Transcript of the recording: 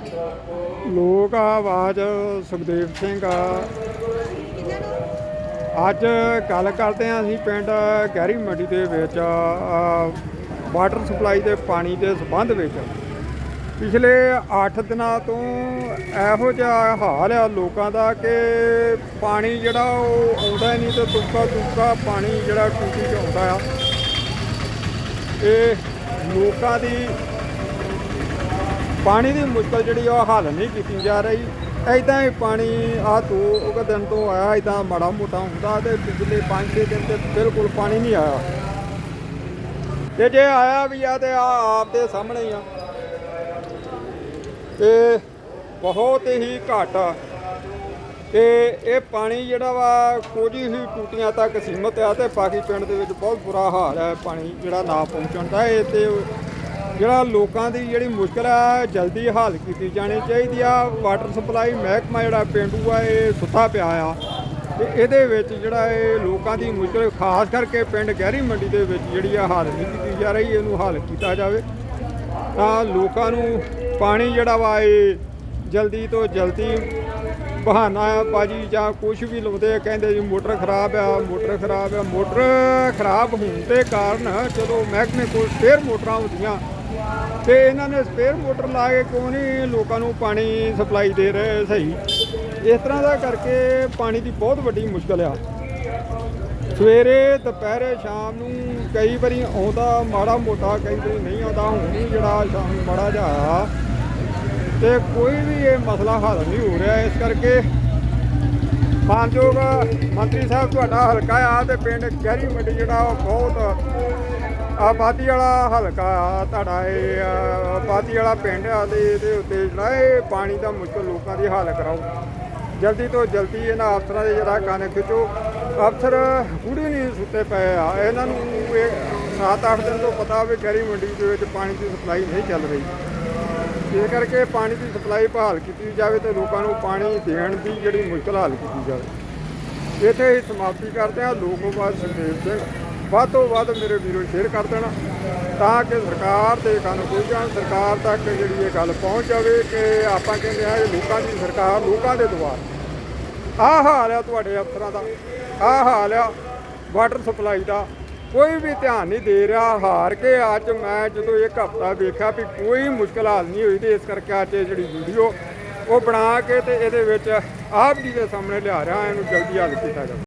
ਲੋਕ ਆਵਾਜ਼, ਸੁਖਦੇਵ ਸਿੰਘ ਆ। ਅੱਜ ਗੱਲ ਕਰਦੇ ਹਾਂ ਅਸੀਂ ਪਿੰਡ ਗਹਿਰੀ ਮੰਡੀ ਦੇ ਵਿੱਚ ਵਾਟਰ ਸਪਲਾਈ ਦੇ ਪਾਣੀ ਦੇ ਸਬੰਧ ਵਿੱਚ। ਪਿਛਲੇ 8 ਦਿਨਾਂ ਤੋਂ ਇਹੋ ਜਿਹਾ ਹਾਲ ਆ ਲੋਕਾਂ ਦਾ ਕਿ ਪਾਣੀ ਜਿਹੜਾ ਉਹ ਆਉਂਦਾ ਨਹੀਂ ਤੇ ਤੁੱਕਾ ਤੁੱਕਾ ਪਾਣੀ ਜਿਹੜਾ ਟੂਟੀ 'ਚ ਆਉਂਦਾ ਆ। ਇਹ ਲੋਕਾਂ ਦੀ ਪਾਣੀ ਦੀ ਮੁਸ਼ਕਲ ਜਿਹੜੀ ਆ, ਉਹ ਹੱਲ ਨਹੀਂ ਕੀਤੀ ਜਾ ਰਹੀ। ਐਦਾਂ ਹੀ ਪਾਣੀ ਆ ਤੋਂ ਉਹ ਦਿਨ ਤੋਂ ਆਇਆ ਐਦਾਂ ਮਾੜਾ ਮੋਟਾ ਹੁੰਦਾ ਤੇ ਪਿਛਲੇ 5-6 ਦਿਨ ਤੇ ਬਿਲਕੁਲ ਪਾਣੀ ਨਹੀਂ ਆਇਆ। ਤੇ ਜੇ ਆਇਆ ਵੀ ਆ ਤੇ ਆ ਆਪ ਦੇ ਸਾਹਮਣੇ ਹੀ ਆ। ਤੇ ਬਹੁਤ ਹੀ ਘੱਟ ਆ। ਤੇ ਇਹ ਪਾਣੀ ਜਿਹੜਾ ਵਾ, ਕੁਝ ਹੀ ਟੂਟੀਆਂ ਤੱਕ ਸੀਮਤ ਆ ਤੇ ਬਾਕੀ ਪਿੰਡ ਦੇ ਵਿੱਚ ਬਹੁਤ ਬੁਰਾ ਹਾਲ ਹੈ ਪਾਣੀ ਜਿਹੜਾ ਨਾ ਪਹੁੰਚਣ ਦਾ। ਇਹ ਤੇ ਜਿਹੜਾ ਲੋਕਾਂ ਦੀ ਜਿਹੜੀ ਮੁਸ਼ਕਲ ਆ, ਜਲਦੀ ਹੱਲ ਕੀਤੀ ਜਾਣੀ ਚਾਹੀਦੀ ਆ। ਵਾਟਰ ਸਪਲਾਈ ਮਹਿਕਮਾ ਜਿਹੜਾ ਪਿੰਡੂ ਆ, ਇਹ ਸੁੱਤਾ ਪਿਆ ਆ। ਤੇ ਇਹਦੇ ਵਿੱਚ ਜਿਹੜਾ ਇਹ ਲੋਕਾਂ ਦੀ ਮੁਸ਼ਕਲ, ਖਾਸ ਕਰਕੇ ਪਿੰਡ ਗਹਿਰੀ ਮੰਡੀ ਦੇ ਵਿੱਚ ਜਿਹੜੀ ਆ, ਹੱਲ ਨਹੀਂ ਕੀਤੀ ਜਾ ਰਹੀ, ਇਹਨੂੰ ਹੱਲ ਕੀਤਾ ਜਾਵੇ। ਤਾਂ ਲੋਕਾਂ ਨੂੰ ਪਾਣੀ ਜਿਹੜਾ ਵਾ, ਇਹ ਜਲਦੀ ਤੋਂ ਜਲਦੀ ਬਹਾਨਾ ਬਾਜੀ ਜਾਂ ਕੁਝ ਵੀ ਲਾਉਂਦੇ ਕਹਿੰਦੇ ਜੀ ਮੋਟਰ ਖਰਾਬ ਆ, ਮੋਟਰ ਖਰਾਬ ਆ, ਮੋਟਰ ਖਰਾਬ ਹੋਣ ਦੇ ਕਾਰਨ ਜਦੋਂ ਮਹਿਕਮੇ ਕੋਲ ਸਪੇਅਰ ਮੋਟਰਾਂ ਹੁੰਦੀਆਂ ਤੇ ਇਹਨਾਂ ਨੇ ਸਪੇਅਰ ਮੋਟਰ ਲਾ ਕੇ ਕਿਉਂ ਨਹੀਂ ਲੋਕਾਂ ਨੂੰ ਪਾਣੀ ਸਪਲਾਈ ਦੇ ਰਹੇ ਸਹੀ? ਇਸ ਤਰ੍ਹਾਂ ਦਾ ਕਰਕੇ ਪਾਣੀ ਦੀ ਬਹੁਤ ਵੱਡੀ ਮੁਸ਼ਕਲ ਆ। ਸਵੇਰੇ, ਦੁਪਹਿਰੇ, ਸ਼ਾਮ ਨੂੰ ਕਈ ਵਾਰੀ ਆਉਂਦਾ, ਮਾੜਾ ਮੋਟਾ ਕਈ ਵਾਰੀ ਨਹੀਂ ਆਉਂਦਾ, ਹੁਣ ਵੀ ਜਿਹੜਾ ਸ਼ਾਮ ਨੂੰ ਮਾੜਾ ਜਿਹਾ ਆਇਆ ਤੇ ਕੋਈ ਵੀ ਇਹ ਮਸਲਾ ਹੱਲ ਨਹੀਂ ਹੋ ਰਿਹਾ, ਇਸ ਕਰਕੇ ਮਾਨਯੋਗ ਮੰਤਰੀ ਸਾਹਿਬ, ਤੁਹਾਡਾ ਹਲਕਾ ਆ ਤੇ ਪਿੰਡ ਗਹਿਰੀ ਮੰਡੀ ਜਿਹੜਾ ਉਹ ਬਹੁਤ ਆਬਾਦੀ ਵਾਲਾ ਹਲਕਾ ਆ ਤੁਹਾਡਾ ਇਹ ਅ, ਆਬਾਦੀ ਵਾਲਾ ਪਿੰਡ ਆ ਤੇ ਇਹਦੇ ਉੱਤੇ ਜਿਹੜਾ ਇਹ ਪਾਣੀ ਦਾ ਮੁਸ਼ਕਲ ਲੋਕਾਂ ਦੀ ਹੱਲ ਕਰਾਓ ਜਲਦੀ ਤੋਂ ਜਲਦੀ ਇਹਨਾਂ ਅਫਸਰਾਂ ਦੇ ਜਿਹੜਾ ਕੰਨ ਖਿੱਚੋ। ਅਫਸਰ ਹੁੜੀ ਨਹੀਂ ਸੁੱਤੇ ਪਏ ਆ। ਇਹਨਾਂ ਨੂੰ ਇਹ 7-8 ਦਿਨ ਤੋਂ ਪਤਾ ਵੀ ਗਹਿਰੀ ਮੰਡੀ ਦੇ ਵਿੱਚ ਪਾਣੀ ਦੀ ਸਪਲਾਈ ਨਹੀਂ ਚੱਲ ਰਹੀ। ਇਸ ਕਰਕੇ ਪਾਣੀ ਦੀ ਸਪਲਾਈ ਬਹਾਲ ਕੀਤੀ ਜਾਵੇ ਤੇ ਲੋਕਾਂ ਨੂੰ ਪਾਣੀ ਦੇਣ ਦੀ ਜਿਹੜੀ ਮੁਸ਼ਕਲ ਹੱਲ ਕੀਤੀ ਜਾਵੇ। ਇੱਥੇ ਹੀ ਸਮਾਪਤੀ ਕਰਦੇ ਹਾਂ। ਲੋਕੋਵਾਦ ਸੁਖਦੇਵ ਸਿੰਘ। ਵੱਧ ਤੋਂ ਵੱਧ ਮੇਰੇ ਵੀਰੋ ਸ਼ੇਅਰ ਕਰ ਦੇਣਾ ਤਾਂ ਕਿ ਸਰਕਾਰ ਦੇ ਕੰਨ ਖੁੱਲ ਜਾਣ, ਸਰਕਾਰ ਤੱਕ ਜਿਹੜੀ ਇਹ ਗੱਲ ਪਹੁੰਚ ਜਾਵੇ ਕਿ ਆਪਾਂ ਕਹਿੰਦੇ ਆ ਇਹ ਲੋਕਾਂ ਦੀ ਸਰਕਾਰ, ਲੋਕਾਂ ਦੇ ਦੁਆਰ ਆਹ ਹਾਲ ਆ ਤੁਹਾਡੇ ਅਫਸਰਾਂ ਦਾ, ਆਹ ਹਾਲ ਆ ਵਾਟਰ ਸਪਲਾਈ ਦਾ। ਕੋਈ ਵੀ ਧਿਆਨ ਨਹੀਂ ਦੇ ਰਿਹਾ, ਹਾਰ ਕੇ ਅੱਜ ਮੈਂ ਜਦੋਂ ਇੱਕ ਹਫਤਾ ਵੇਖਿਆ ਵੀ ਕੋਈ ਮੁਸ਼ਕਲ ਹਾਲ ਨਹੀਂ ਹੋਈ ਤੇ ਇਸ ਕਰਕੇ ਅੱਜ ਇਹ ਜਿਹੜੀ ਵੀਡੀਓ ਉਹ ਬਣਾ ਕੇ ਤੇ ਇਹਦੇ ਵਿੱਚ ਆਪ ਜੀ ਦੇ ਸਾਹਮਣੇ ਲਿਆ ਰਿਹਾ, ਇਹਨੂੰ ਜਲਦੀ ਹੱਲ ਕੀਤਾ ਜਾਵੇ।